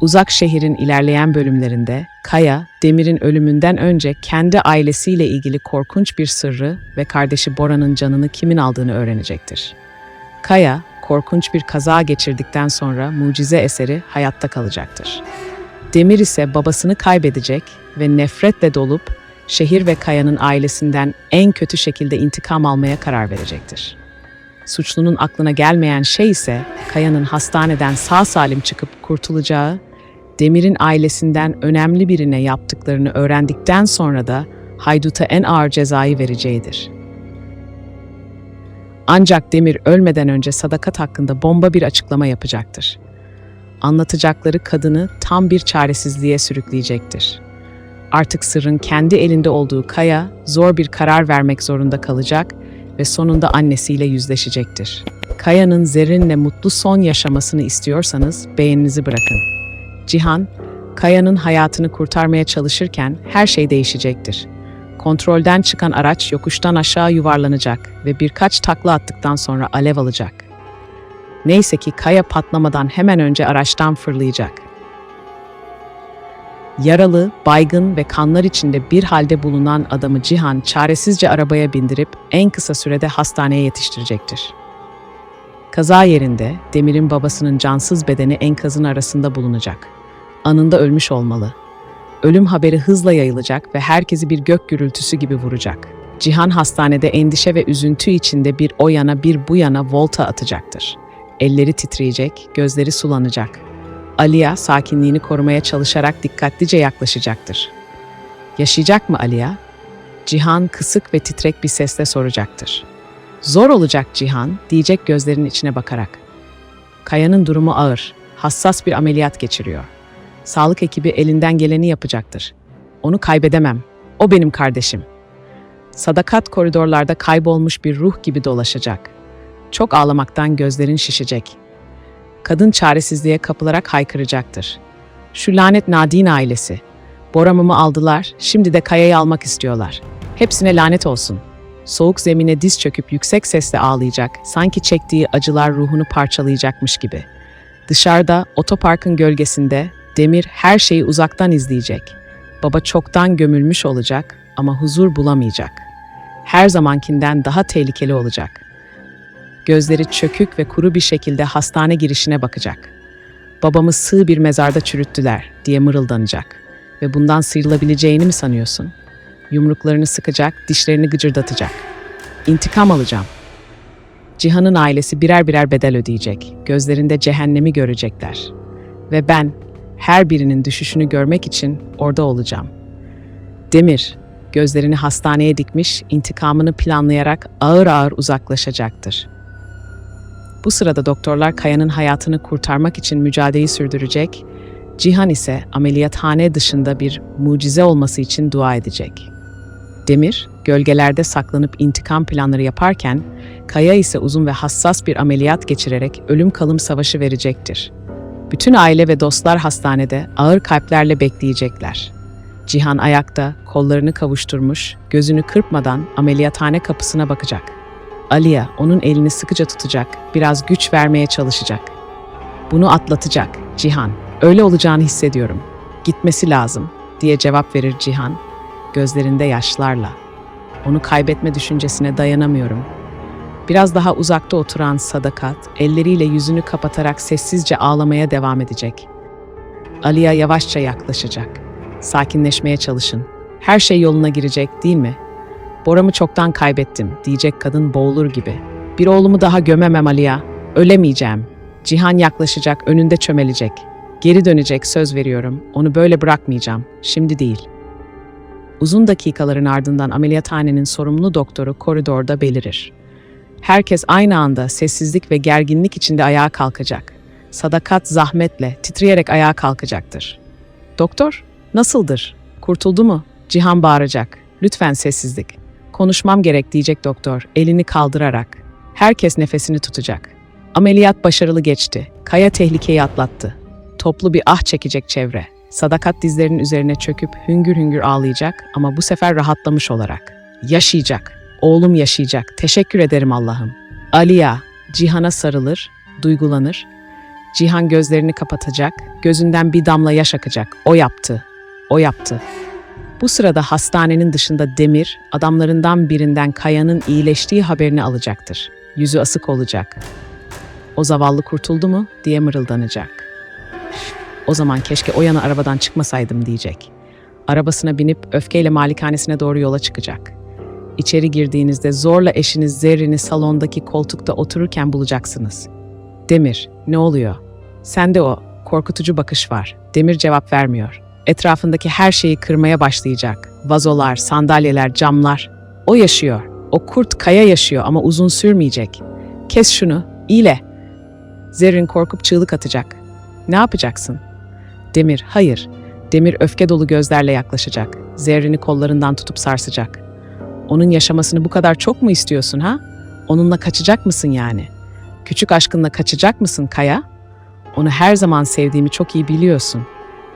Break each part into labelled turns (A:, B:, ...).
A: Uzak şehrin ilerleyen bölümlerinde Kaya, Demir'in ölümünden önce kendi ailesiyle ilgili korkunç bir sırrı ve kardeşi Bora'nın canını kimin aldığını öğrenecektir. Kaya, korkunç bir kaza geçirdikten sonra mucize eseri hayatta kalacaktır. Demir ise babasını kaybedecek ve nefretle dolup şehir ve Kaya'nın ailesinden en kötü şekilde intikam almaya karar verecektir. Suçlunun aklına gelmeyen şey ise Kaya'nın hastaneden sağ salim çıkıp kurtulacağı, Demir'in ailesinden önemli birine yaptıklarını öğrendikten sonra da hayduta en ağır cezayı vereceğidir. Ancak Demir ölmeden önce sadakat hakkında bomba bir açıklama yapacaktır. Anlatacakları kadını tam bir çaresizliğe sürükleyecektir. Artık sırrın kendi elinde olduğu Kaya zor bir karar vermek zorunda kalacak ve sonunda annesiyle yüzleşecektir. Kaya'nın Zerrin'le mutlu son yaşamasını istiyorsanız beğeninizi bırakın. Cihan, Kaya'nın hayatını kurtarmaya çalışırken her şey değişecektir. Kontrolden çıkan araç yokuştan aşağı yuvarlanacak ve birkaç takla attıktan sonra alev alacak. Neyse ki Kaya patlamadan hemen önce araçtan fırlayacak. Yaralı, baygın ve kanlar içinde bir halde bulunan adamı Cihan çaresizce arabaya bindirip en kısa sürede hastaneye yetiştirecektir. Kaza yerinde Demir'in babasının cansız bedeni enkazın arasında bulunacak. Anında ölmüş olmalı. Ölüm haberi hızla yayılacak ve herkesi bir gök gürültüsü gibi vuracak. Cihan hastanede endişe ve üzüntü içinde bir o yana bir bu yana volta atacaktır. Elleri titreyecek, gözleri sulanacak. Aliya sakinliğini korumaya çalışarak dikkatlice yaklaşacaktır. Yaşayacak mı Aliya? Cihan kısık ve titrek bir sesle soracaktır. Zor olacak Cihan, diyecek gözlerinin içine bakarak. Kaya'nın durumu ağır, hassas bir ameliyat geçiriyor. Sağlık ekibi elinden geleni yapacaktır. Onu kaybedemem. O benim kardeşim. Sadakat koridorlarda kaybolmuş bir ruh gibi dolaşacak. Çok ağlamaktan gözlerin şişecek. Kadın çaresizliğe kapılarak haykıracaktır. Şu lanet Nadine ailesi. Boramımı aldılar, şimdi de Kaya'yı almak istiyorlar. Hepsine lanet olsun. Soğuk zemine diz çöküp yüksek sesle ağlayacak, sanki çektiği acılar ruhunu parçalayacakmış gibi. Dışarıda, otoparkın gölgesinde, Demir her şeyi uzaktan izleyecek. Baba çoktan gömülmüş olacak ama huzur bulamayacak. Her zamankinden daha tehlikeli olacak. Gözleri çökük ve kuru bir şekilde hastane girişine bakacak. Babamı sığ bir mezarda çürüttüler diye mırıldanacak. Ve bundan sıyrılabileceğini mi sanıyorsun? Yumruklarını sıkacak, dişlerini gıcırdatacak. İntikam alacağım. Cihan'ın ailesi birer birer bedel ödeyecek. Gözlerinde cehennemi görecekler. Ve ben her birinin düşüşünü görmek için orada olacağım. Demir, gözlerini hastaneye dikmiş, intikamını planlayarak ağır ağır uzaklaşacaktır. Bu sırada doktorlar Kaya'nın hayatını kurtarmak için mücadeleyi sürdürecek, Cihan ise ameliyathane dışında bir mucize olması için dua edecek. Demir, gölgelerde saklanıp intikam planları yaparken, Kaya ise uzun ve hassas bir ameliyat geçirerek ölüm kalım savaşı verecektir. Bütün aile ve dostlar hastanede ağır kalplerle bekleyecekler. Cihan ayakta, kollarını kavuşturmuş, gözünü kırpmadan ameliyathane kapısına bakacak. Aliya onun elini sıkıca tutacak, biraz güç vermeye çalışacak. Bunu atlatacak Cihan. Öyle olacağını hissediyorum. Gitmesi lazım diye cevap verir Cihan, gözlerinde yaşlarla. Onu kaybetme düşüncesine dayanamıyorum. Biraz daha uzakta oturan Sadakat, elleriyle yüzünü kapatarak sessizce ağlamaya devam edecek. Aliya yavaşça yaklaşacak. Sakinleşmeye çalışın. Her şey yoluna girecek, değil mi? Bora'mı çoktan kaybettim, diyecek kadın boğulur gibi. Bir oğlumu daha gömemem Aliya. Ölemeyeceğim. Cihan yaklaşacak, önünde çömelecek. Geri dönecek, söz veriyorum. Onu böyle bırakmayacağım. Şimdi değil. Uzun dakikaların ardından ameliyathanenin sorumlu doktoru koridorda belirir. Herkes aynı anda sessizlik ve gerginlik içinde ayağa kalkacak. Sadakat zahmetle, titreyerek ayağa kalkacaktır. Doktor, nasıldır? Kurtuldu mu? Cihan bağıracak. Lütfen sessizlik. Konuşmam gerek diyecek doktor, elini kaldırarak. Herkes nefesini tutacak. Ameliyat başarılı geçti. Kaya tehlikeyi atlattı. Toplu bir ah çekecek çevre. Sadakat dizlerinin üzerine çöküp hüngür hüngür ağlayacak ama bu sefer rahatlamış olarak. Yaşayacak. Oğlum yaşayacak. Teşekkür ederim Allah'ım. Aliya, Cihan'a sarılır, duygulanır. Cihan gözlerini kapatacak, gözünden bir damla yaş akacak. O yaptı, o yaptı. Bu sırada hastanenin dışında Demir, adamlarından birinden Kaya'nın iyileştiği haberini alacaktır. Yüzü asık olacak. O zavallı kurtuldu mu diye mırıldanacak. O zaman keşke o yana arabadan çıkmasaydım diyecek. Arabasına binip öfkeyle malikanesine doğru yola çıkacak. İçeri girdiğinizde zorla eşiniz Zerrin'i salondaki koltukta otururken bulacaksınız. Demir, ne oluyor? Sende o korkutucu bakış var. Demir cevap vermiyor. Etrafındaki her şeyi kırmaya başlayacak. Vazolar, sandalyeler, camlar. O yaşıyor. O kurt kaya yaşıyor ama uzun sürmeyecek. Kes şunu, iyile. Zerrin korkup çığlık atacak. Ne yapacaksın? Demir, hayır. Demir öfke dolu gözlerle yaklaşacak. Zerrin'i kollarından tutup sarsacak. Onun yaşamasını bu kadar çok mu istiyorsun ha? Onunla kaçacak mısın yani? Küçük aşkınla kaçacak mısın Kaya? Onu her zaman sevdiğimi çok iyi biliyorsun.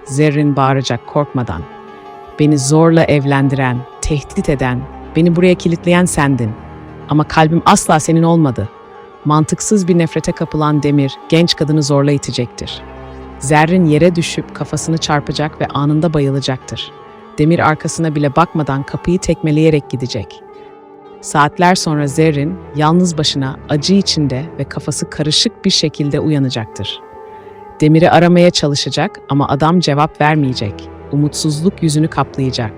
A: Zerrin bağıracak korkmadan. Beni zorla evlendiren, tehdit eden, beni buraya kilitleyen sendin. Ama kalbim asla senin olmadı. Mantıksız bir nefrete kapılan Demir, genç kadını zorla itecektir. Zerrin yere düşüp kafasını çarpacak ve anında bayılacaktır. Demir arkasına bile bakmadan kapıyı tekmeleyerek gidecek. Saatler sonra Zerrin yalnız başına acı içinde ve kafası karışık bir şekilde uyanacaktır. Demir'i aramaya çalışacak ama adam cevap vermeyecek. Umutsuzluk yüzünü kaplayacak.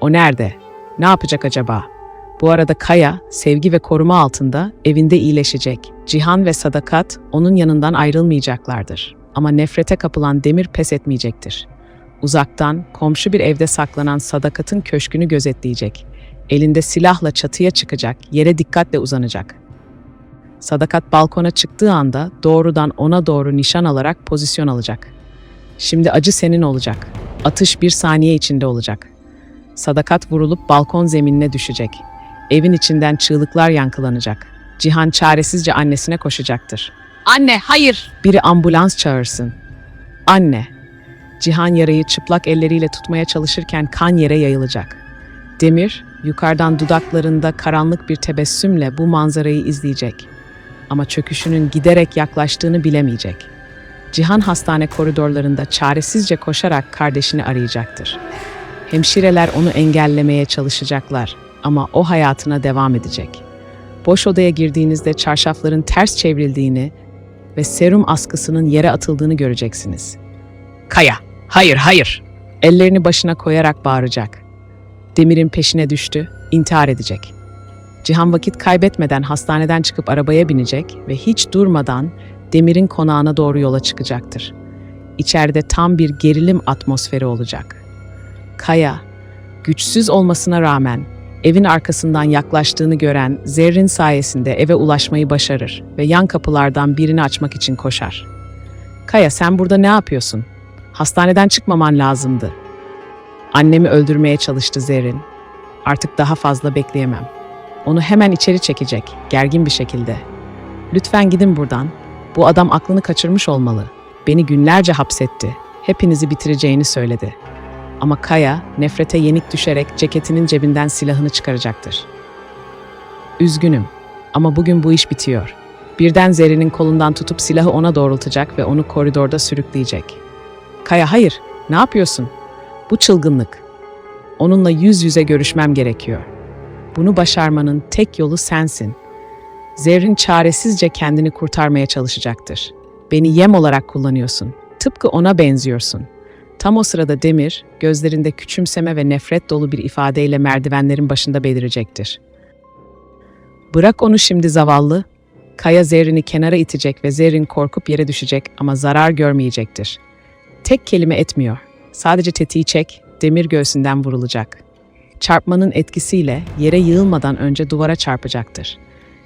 A: O nerede? Ne yapacak acaba? Bu arada Kaya, sevgi ve koruma altında evinde iyileşecek. Cihan ve Sadakat onun yanından ayrılmayacaklardır. Ama nefrete kapılan Demir pes etmeyecektir. Uzaktan, komşu bir evde saklanan Sadakat'ın köşkünü gözetleyecek. Elinde silahla çatıya çıkacak, yere dikkatle uzanacak. Sadakat balkona çıktığı anda doğrudan ona doğru nişan alarak pozisyon alacak. Şimdi acı senin olacak. Atış bir saniye içinde olacak. Sadakat vurulup balkon zeminine düşecek. Evin içinden çığlıklar yankılanacak. Cihan çaresizce annesine koşacaktır. Anne, hayır! Biri ambulans çağırsın. Anne. Cihan yarayı çıplak elleriyle tutmaya çalışırken kan yere yayılacak. Demir, yukarıdan dudaklarında karanlık bir tebessümle bu manzarayı izleyecek. Ama çöküşünün giderek yaklaştığını bilemeyecek. Cihan hastane koridorlarında çaresizce koşarak kardeşini arayacaktır. Hemşireler onu engellemeye çalışacaklar ama o hayatına devam edecek. Boş odaya girdiğinizde çarşafların ters çevrildiğini ve serum askısının yere atıldığını göreceksiniz. Kaya, hayır hayır. Ellerini başına koyarak bağıracak. Demir'in peşine düştü, intihar edecek. Cihan vakit kaybetmeden hastaneden çıkıp arabaya binecek ve hiç durmadan Demir'in konağına doğru yola çıkacaktır. İçeride tam bir gerilim atmosferi olacak. Kaya, güçsüz olmasına rağmen evin arkasından yaklaştığını gören Zerrin sayesinde eve ulaşmayı başarır ve yan kapılardan birini açmak için koşar. Kaya sen burada ne yapıyorsun? Hastaneden çıkmaman lazımdı. Annemi öldürmeye çalıştı Zerrin. Artık daha fazla bekleyemem. Onu hemen içeri çekecek, gergin bir şekilde. Lütfen gidin buradan. Bu adam aklını kaçırmış olmalı. Beni günlerce hapsetti. Hepinizi bitireceğini söyledi. Ama Kaya nefrete yenik düşerek ceketinin cebinden silahını çıkaracaktır. Üzgünüm ama bugün bu iş bitiyor. Birden Zerrin'in kolundan tutup silahı ona doğrultacak ve onu koridorda sürükleyecek. Kaya hayır, ne yapıyorsun? Bu çılgınlık. Onunla yüz yüze görüşmem gerekiyor. Bunu başarmanın tek yolu sensin. Zerrin çaresizce kendini kurtarmaya çalışacaktır. Beni yem olarak kullanıyorsun. Tıpkı ona benziyorsun. Tam o sırada Demir, gözlerinde küçümseme ve nefret dolu bir ifadeyle merdivenlerin başında belirecektir. Bırak onu şimdi zavallı. Kaya Zerrin'i kenara itecek ve Zerrin korkup yere düşecek ama zarar görmeyecektir. Tek kelime etmiyor. Sadece tetiği çek, demir göğsünden vurulacak. Çarpmanın etkisiyle yere yığılmadan önce duvara çarpacaktır.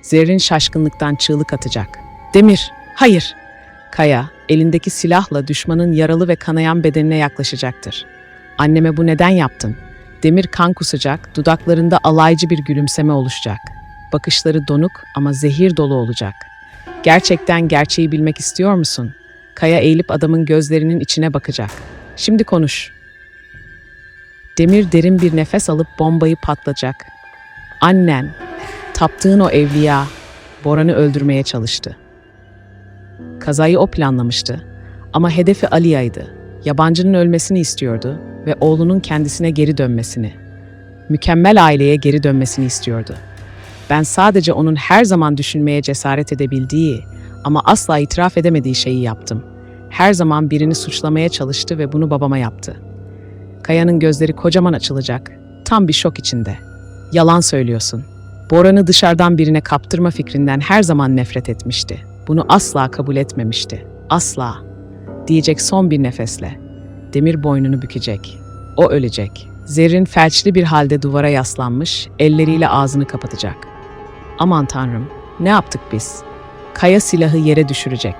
A: Zerrin şaşkınlıktan çığlık atacak. Demir, hayır! Kaya, elindeki silahla düşmanın yaralı ve kanayan bedenine yaklaşacaktır. Anneme bu neden yaptın? Demir kan kusacak, dudaklarında alaycı bir gülümseme oluşacak. Bakışları donuk ama zehir dolu olacak. Gerçekten gerçeği bilmek istiyor musun? Kaya eğilip adamın gözlerinin içine bakacak. Şimdi konuş. Demir derin bir nefes alıp bombayı patlatacak. Annen, taptığın o evliya, Boran'ı öldürmeye çalıştı. Kazayı o planlamıştı. Ama hedefi Aliya'ydı. Yabancının ölmesini istiyordu ve oğlunun kendisine geri dönmesini. Mükemmel aileye geri dönmesini istiyordu. Ben sadece onun her zaman düşünmeye cesaret edebildiği ama asla itiraf edemediği şeyi yaptım. Her zaman birini suçlamaya çalıştı ve bunu babama yaptı. Kaya'nın gözleri kocaman açılacak. Tam bir şok içinde. Yalan söylüyorsun. Boran'ı dışarıdan birine kaptırma fikrinden her zaman nefret etmişti. Bunu asla kabul etmemişti. Asla. Diyecek son bir nefesle. Demir boynunu bükecek. O ölecek. Zerrin felçli bir halde duvara yaslanmış, elleriyle ağzını kapatacak. Aman tanrım, ne yaptık biz? Kaya silahı yere düşürecek.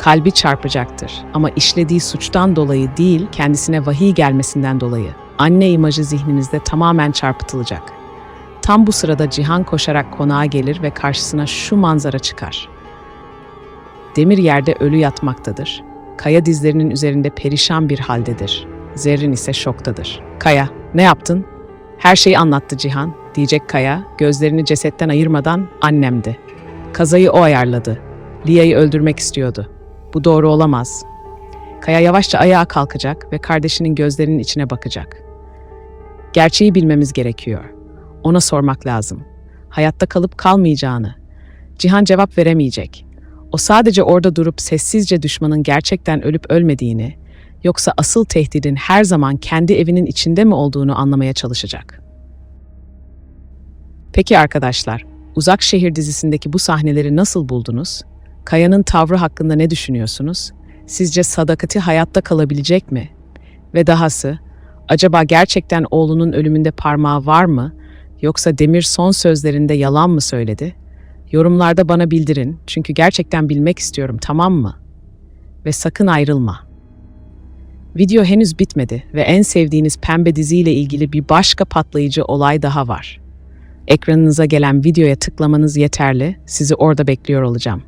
A: Kalbi çarpacaktır ama işlediği suçtan dolayı değil, kendisine vahiy gelmesinden dolayı. Anne imajı zihninizde tamamen çarpıtılacak. Tam bu sırada Cihan koşarak konağa gelir ve karşısına şu manzara çıkar. Demir yerde ölü yatmaktadır. Kaya dizlerinin üzerinde perişan bir haldedir. Zerrin ise şoktadır. Kaya, ne yaptın? Her şeyi anlattı Cihan, diyecek Kaya, gözlerini cesetten ayırmadan annemdi. Kazayı o ayarladı. Lia'yı öldürmek istiyordu. Bu doğru olamaz. Kaya yavaşça ayağa kalkacak ve kardeşinin gözlerinin içine bakacak. Gerçeği bilmemiz gerekiyor. Ona sormak lazım. Hayatta kalıp kalmayacağını. Cihan cevap veremeyecek. O sadece orada durup sessizce düşmanın gerçekten ölüp ölmediğini, yoksa asıl tehdidin her zaman kendi evinin içinde mi olduğunu anlamaya çalışacak. Peki arkadaşlar, Uzak Şehir dizisindeki bu sahneleri nasıl buldunuz? Kaya'nın tavrı hakkında ne düşünüyorsunuz? Sizce sadakati hayatta kalabilecek mi? Ve dahası, acaba gerçekten oğlunun ölümünde parmağı var mı? Yoksa Demir son sözlerinde yalan mı söyledi? Yorumlarda bana bildirin çünkü gerçekten bilmek istiyorum tamam mı? Ve sakın ayrılma. Video henüz bitmedi ve en sevdiğiniz pembe diziyle ilgili bir başka patlayıcı olay daha var. Ekranınıza gelen videoya tıklamanız yeterli, sizi orada bekliyor olacağım.